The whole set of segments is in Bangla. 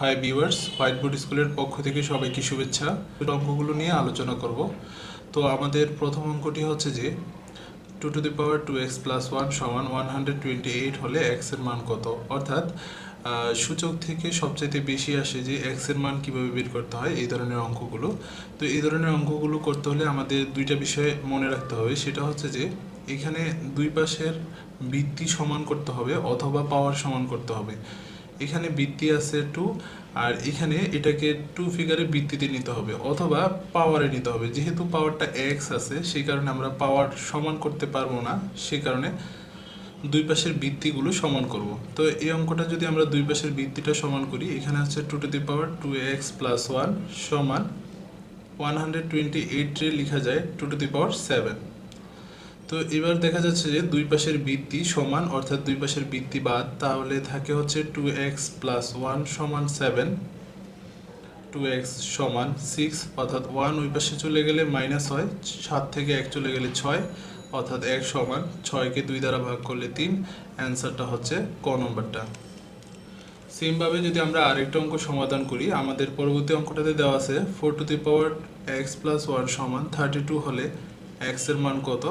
হাই ভিউয়ার্স হোয়াইট বোর্ড স্কুলের পক্ষ থেকে সবাইকে শুভেচ্ছা। অঙ্কগুলো নিয়ে আলোচনা করব। তো আমাদের প্রথম অঙ্কটি হচ্ছে যে two to the power two x plus one সমান ওয়ান হান্ড্রেড টোয়েন্টি এইট হলে এক্সের মান কত? অর্থাৎ সূচক থেকে সবচাইতে বেশি আসে যে এক্সের মান কীভাবে বের করতে হয়, এই ধরনের অঙ্কগুলো। তো এই ধরনের অঙ্কগুলো করতে হলে আমাদের দুইটা বিষয় মনে রাখতে হবে। সেটা হচ্ছে যে এখানে দুই পাশের বৃত্তি সমান করতে হবে অথবা পাওয়ার সমান করতে হবে। এখানে বৃত্তি আছে টু আর এখানে এটাকে টু ফিগারে বৃত্তিতে নিতে হবে, অথবা পাওয়ারে নিতে হবে। যেহেতু পাওয়ারটা এক্স আছে, সেই কারণে আমরা পাওয়ার সমান করতে পারব না সেই কারণে দুই পাশের বৃত্তিগুলো সমান করব। তো এই অঙ্কটা যদি আমরা দুই পাশের বৃত্তিটা সমান করি, এখানে হচ্ছে two to the power two x plus one সমান ওয়ান হান্ড্রেড টোয়েন্টি এইটে লেখা যায় two to the power seven তো এবার দেখা যাচ্ছে যে দুই পাশের বৃত্তি সমান, অর্থাৎ দুই পাশের বৃত্তি বাদ, তাহলে থাকে হচ্ছে টু এক্স প্লাস ওয়ান সমান সেভেন টু এক্স সমান সিক্স অর্থাৎ ওয়ান ওই পাশে চলে গেলে মাইনাস হয়, সাত থেকে এক চলে গেলে ছয়, অর্থাৎ এক সমান ছয়কে দুই দ্বারা ভাগ করলে তিন, অ্যান্সারটা হচ্ছে ক নম্বরটা। সেমভাবে যদি আমরা আরেকটা অঙ্ক সমাধান করি, আমাদের পরবর্তী অঙ্কটাতে দেওয়া আছে four to the power x plus one সমান থার্টি টু হলে এক্সের মান কত?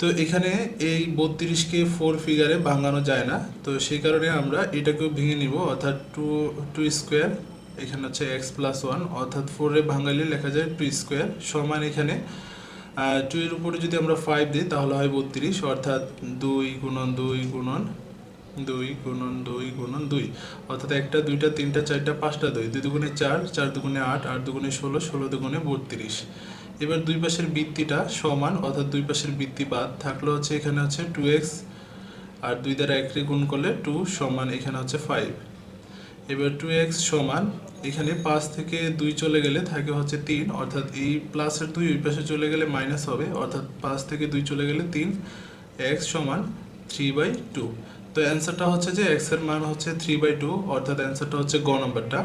তো এখানে এই বত্রিশকে ফোর ফিগারে ভাঙানো যায় না। তো সেই কারণে আমরা এটাকেও ভেঙে নিব, অর্থাৎ টু টু স্কোয়ার এখানে হচ্ছে এক্স প্লাস ওয়ান অর্থাৎ ফোরে ভাঙালে লেখা যায় টু স্কোয়ার সমান এখানে। টু এর উপরে যদি আমরা ফাইভ দিই, তাহলে হয় বত্রিশ, অর্থাৎ দুই গুণন দুই গুণন দুই গুণন দুই গুণন দুই, অর্থাৎ একটা, দুইটা, তিনটা, চারটা, পাঁচটা দুই দুই দুগুণে চার চার দুগুণে আট আট দুগুণে ষোলো ষোলো দুগুণে বত্রিশ। এবার দুই পাশের বৃত্তিটা সমান, অর্থাৎ দুই পাশের বৃত্তি বাদ থাকল হচ্ছে এখানে হচ্ছে টু এক্স আর দুই দ্বারা একরে গুণ করলে টু সমান এখানে হচ্ছে ফাইভ এবার টু এক্স সমান, এখানে পাঁচ থেকে দুই চলে গেলে থাকে হচ্ছে তিন, অর্থাৎ এই প্লাসের দুই ওই পাশে চলে গেলে মাইনাস হবে, অর্থাৎ পাঁচ থেকে দুই চলে গেলে তিন এক্স সমান থ্রি বাই টু তো অ্যান্সারটা হচ্ছে যে এক্সের মান হচ্ছে থ্রি বাই টু অর্থাৎ অ্যান্সারটা হচ্ছে গ নম্বরটা।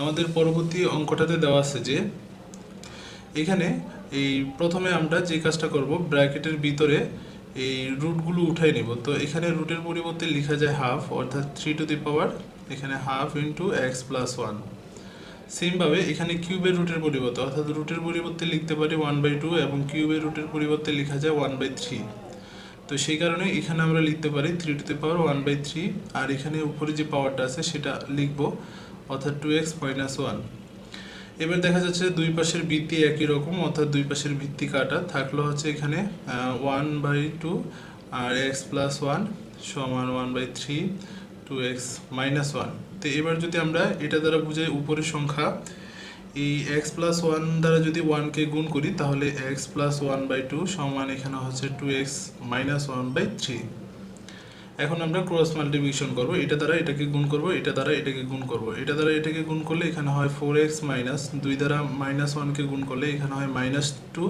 আমাদের পরবর্তী অঙ্কটাতে দেওয়া আছে যে এখানে এই প্রথমে আমরা যে কাজটা করব, ব্র্যাকেটের ভিতরে এই রুটগুলো উঠাই নেব। তো এখানে রুটের পরিবর্তে লেখা যায় হাফ, অর্থাৎ থ্রি টু দি পাওয়ার, এখানে half into x plus one. সেমভাবে এখানে কিউবের রুটের পরিবর্তে, অর্থাৎ রুটের পরিবর্তে লিখতে পারি ওয়ান বাই টু এবং কিউবের রুটের পরিবর্তে লেখা যায় ওয়ান বাই থ্রি। তো সেই কারণে এখানে আমরা লিখতে পারি three to the power one by three, আর এখানে উপরে যে পাওয়ারটা আছে সেটা লিখব, অর্থাৎ টু এক্স মাইনাস ওয়ান। এবার দেখা যাচ্ছে দুই পাশের ভিত্তি একই রকম, অর্থাৎ দুই পাশের ভিত্তি কাটা। থাকল হচ্ছে এখানে ওয়ান বাই টু আর এক্স প্লাস ওয়ান সমান one by three two x minus one তো এবার যদি আমরা এটা দ্বারা বুঝাই উপরের সংখ্যা, এই এক্স প্লাস ওয়ান দ্বারা যদি ওয়ানকে গুণ করি, তাহলে x plus one by two সমান এখানে হচ্ছে two x minus one by three এখন আমরা ক্রস মাল্টিপ্লিকেশন করব। এটা দ্বারা এটাকে গুণ করব, এটা দ্বারা এটাকে গুণ করব। এটা দ্বারা এটাকে গুণ করলে এখানে হয় ফোর এক্স মাইনাস দুই দ্বারা মাইনাস ওয়ানকে গুণ করলে এখানে হয় মাইনাস টু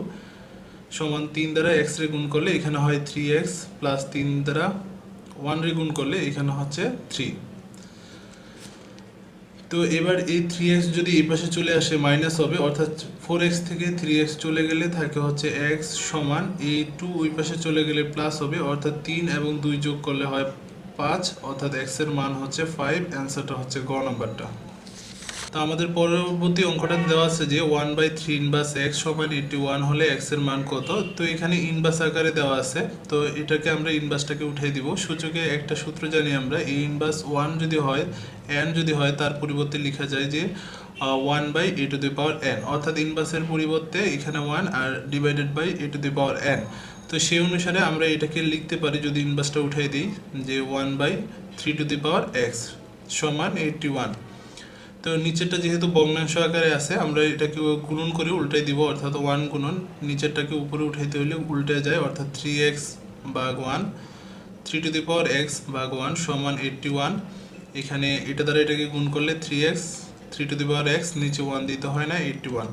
সমান তিন দ্বারা এক্স রে গুণ করলে এখানে হয় থ্রি এক্স প্লাস তিন দ্বারা ওয়ান রে গুণ করলে এখানে হচ্ছে থ্রি তো এবার এই থ্রি এক্স যদি এই পাশে চলে আসে মাইনাস হবে, অর্থাৎ ফোর এক্স থেকে থ্রি এক্স চলে গেলে থাকে হচ্ছে এক্স সমান এই টু ওই পাশে চলে গেলে প্লাস হবে, অর্থাৎ তিন এবং দুই যোগ করলে হয় পাঁচ, অর্থাৎ এক্সের মান হচ্ছে ফাইভ অ্যান্সারটা হচ্ছে গ নাম্বারটা আমাদের পরবর্তী অঙ্কটা দেওয়া আছে যে one by three inverse x সমান এইটি ওয়ান হলে এক্সের মান কত? তো এখানে ইনভার্স আকারে দেওয়া আছে। তো এটাকে আমরা ইনভার্সটাকে উঠিয়ে দিব। সূচকে একটা সূত্র জানি আমরা। এই ইনভার্স ওয়ান যদি হয় এন যদি হয়, তার পরিবর্তে লেখা যায় যে one by a to the power n অর্থাৎ ইনভার্সের পরিবর্তে এখানে one R divided by a to the power n তো সেই অনুসারে আমরা এটাকে লিখতে পারি যদি ইনভার্সটা উঠাই দিই, যে one by three to the power x সমান এইটটি ওয়ান তো নিচেরটা যেহেতু ভগ্নাংশ আকারে আছে, আমরা এটাকে গুণন করে উল্টাই দিব, অর্থাৎ ওয়ান গুণন। নিচেরটাকে উপরে উঠাইতে হলে উল্টে যায়, অর্থাৎ three x bug one three to the power x bug one সমান এইটটি ওয়ান এখানে এটা দ্বারা এটাকে গুণ করলে three x three to the power x নিচে ওয়ান দিতে হয় না এইটটি ওয়ান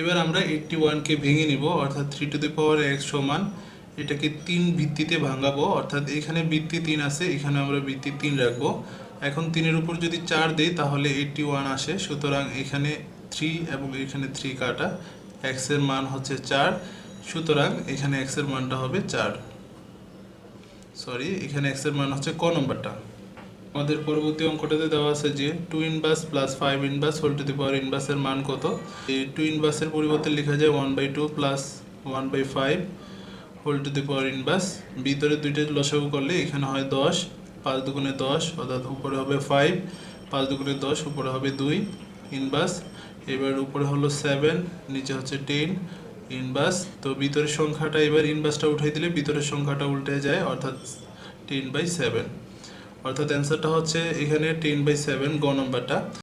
এবার আমরা এইটটি ওয়ানকে ভেঙে নিব, অর্থাৎ three to the power x সমান এটাকে তিন ভিত্তিতে ভাঙাবো, অর্থাৎ এখানে ভিত্তি তিন আছে, এখানে আমরা ভিত্তি তিন রাখব। এখন তিনের উপর যদি চার দিই, তাহলে এইটটি ওয়ান আসে। সুতরাং এখানে থ্রি এবং এখানে থ্রি কাটা। এক্সের মান হচ্ছে চার। সুতরাং এখানে এক্সের মানটা হবে চার। সরি এখানে এক্সের মান হচ্ছে ক নম্বরটা। আমাদের পরবর্তী অঙ্কটাতে দেওয়া আছে যে two inverse plus five inverse whole to the power ইনভার্সের মান কত? এই টু ইনভার্সের পরিবর্তে লেখা যায় one by two plus one by five whole to the power inverse ভিতরে দুইটা লসাগু করলে এখানে হয় দশ। পাঁচ দুগুণে দশ, অর্থাৎ উপরে হবে ফাইভ পাঁচ দুগুণে দশ, উপরে হবে দুই ইনভার্স এবার উপরে হলো সেভেন নিচে হচ্ছে টেন ইনভার্স তো ভিতরের সংখ্যাটা এবার ইনভার্সটা উঠাই দিলে ভিতরের সংখ্যাটা উল্টে যায়, অর্থাৎ টেন বাই সেভেন অর্থাৎ অ্যান্সারটা হচ্ছে এখানে টেন বাই সেভেন গ নম্বরটা